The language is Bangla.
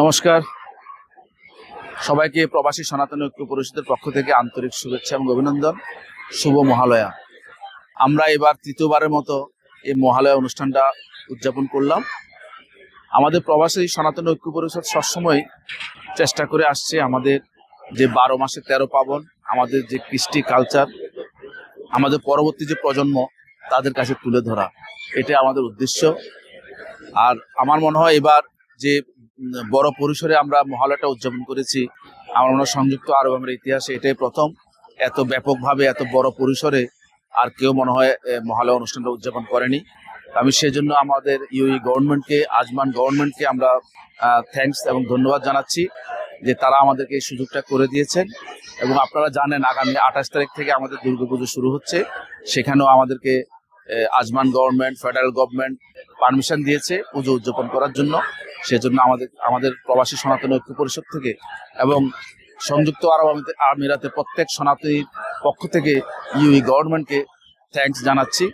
নমস্কার। সবাইকে প্রবাসী সনাতন ঐক্য পরিষদের পক্ষ থেকে আন্তরিক শুভেচ্ছা এবং অভিনন্দন। শুভ মহালয়া। আমরা এবার তৃতীয়বারের মতো এই মহালয়া অনুষ্ঠানটা উদযাপন করলাম। আমাদের প্রবাসী সনাতন ঐক্য পরিষদ সবসময় চেষ্টা করে আসছে আমাদের যে বারো মাসে তেরো পাবন, আমাদের যে কৃষ্টি কালচার আমাদের পরবর্তী যে প্রজন্ম, তাদের কাছে তুলে ধরা। এটা আমাদের উদ্দেশ্য। আর আমার মনে হয় এবার যে বড় পরিসরে আমরা মহালয়াটা উদযাপন করেছি। আমার মনে সংযুক্ত আরব আমিরের ইতিহাসে এটাই প্রথম। এত ব্যাপকভাবে, এত বড় পরিসরে আর কেউ মনে হয় মহালয়া অনুষ্ঠানটা উদযাপন করেনি। আমি সেজন্য আমাদের ইউই গভর্নমেন্টকে, আজমান গভর্নমেন্টকে আমরা থ্যাঙ্কস এবং ধন্যবাদ জানাচ্ছি যে তারা আমাদেরকে এই সুযোগটা করে দিয়েছেন। এবং আপনারা জানেন, আগামী আঠাশ তারিখ থেকে আমাদের দুর্গাপুজো শুরু হচ্ছে। সেখানেও আমাদেরকে Ajman government federal government permission দিয়েছে পুজো উদযাপন করার জন্য। সেজন্য আমাদের আমাদের প্রবাসী সনাতন ঐক্য পরিষদ থেকে এবং সংযুক্ত আরব আমিরাতে- প্রত্যেক সনাতনীর পক্ষ থেকে ইউই গভর্নমেন্টকে থ্যাংকস জানাচ্ছি।